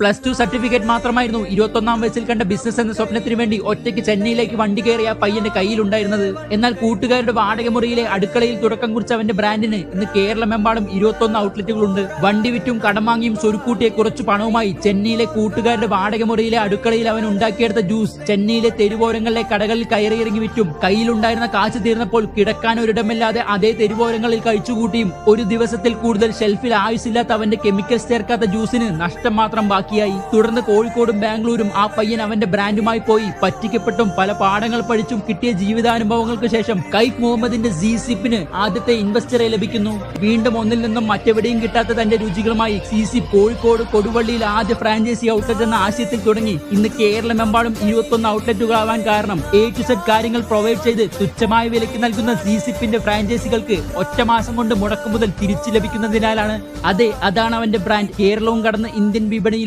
Plus two certificate മാത്രമായിരുന്നു. ഇരുപത്തൊന്നാം വയസ്സിൽ കണ്ട ബിസിനസ് എന്ന സ്വപ്നത്തിന് വേണ്ടി ഒറ്റയ്ക്ക് ചെന്നൈയിലേക്ക് വണ്ടി കയറിയ പയ്യന്റെ കയ്യിലുണ്ടായിരുന്നത്. എന്നാൽ കൂട്ടുകാരുടെ വാടക മുറിയിലെ അടുക്കളയിൽ തുടക്കം കുറിച്ച അവന്റെ ബ്രാൻഡിന് ഇന്ന് കേരളമെമ്പാടും ഇരുപത്തൊന്ന് ഔട്ട്ലെറ്റുകളുണ്ട് വണ്ടി വിറ്റും കടം വാങ്ങിയും സ്വരുക്കൂട്ടിയ കുറച്ച് പണവുമായി ചെന്നൈയിലെ കൂട്ടുകാരുടെ വാടക മുറിയിലെ അടുക്കളയിൽ അവൻ ഉണ്ടാക്കിയെടുത്ത ജ്യൂസ് ചെന്നൈയിലെ തെരുവോരങ്ങളിലെ കടകളിൽ കയറിയിറങ്ങി വിറ്റും. കയ്യിലുണ്ടായിരുന്ന കാശ് തീർന്നപ്പോൾ കിടക്കാൻ ഒരിടമില്ലാതെ അതേ തെരുവോരങ്ങളിൽ കഴിച്ചുകൂട്ടിയും ഒരു ദിവസത്തിൽ കൂടുതൽ ഷെൽഫിൽ ആയുസില്ലാത്ത അവന്റെ കെമിക്കൽസ് ചേർക്കാത്ത ജ്യൂസിന് നഷ്ടം മാത്രം ബാക്കിയായി തുടർന്ന് കോഴിക്കോടും ബാംഗ്ലൂരും ആ പയ്യൻ അവന്റെ ബ്രാൻഡുമായി പോയി. പറ്റിക്കപ്പെട്ടും പല പാഠങ്ങൾ പഠിച്ചും കിട്ടിയ ജീവിതാനുഭവങ്ങൾക്ക് ശേഷം കൈഫ് മുഹമ്മദിന്റെ ജി സിപ്പിന് ആദ്യത്തെ ഇൻവെസ്റ്ററെ ലഭിക്കുന്നു. വീണ്ടും ഒന്നിൽ നിന്നും മറ്റെവിടെയും കിട്ടാത്ത തന്റെ രുചികളുമായി സി സി കോഴിക്കോട് കൊടുവള്ളിയിൽ ആദ്യ ഫ്രാഞ്ചൈസി ഔട്ട്ലെറ്റ് എന്ന ആശയത്തിൽ തുടങ്ങി. ഇന്ന് കേരളമെമ്പാടും ഇരുപത്തൊന്ന് ഔട്ട്ലെറ്റുകളാവാൻ കാരണം എ ടു സെറ്റ് കാര്യങ്ങൾ പ്രൊവൈഡ് ചെയ്ത് തുച്ഛമായ വിലയ്ക്ക് നൽകുന്ന സി സിപ്പിന്റെ ഫ്രാഞ്ചൈസികൾക്ക് ഒറ്റ മാസം കൊണ്ട് മുടക്കു മുതൽ തിരിച്ചു ലഭിക്കുന്നതിനാലാണ്. അതെ അതാണ് അവന്റെ ബ്രാൻഡ്. കേരളവും കടന്ന് ഇന്ത്യൻ വിപണിയിൽ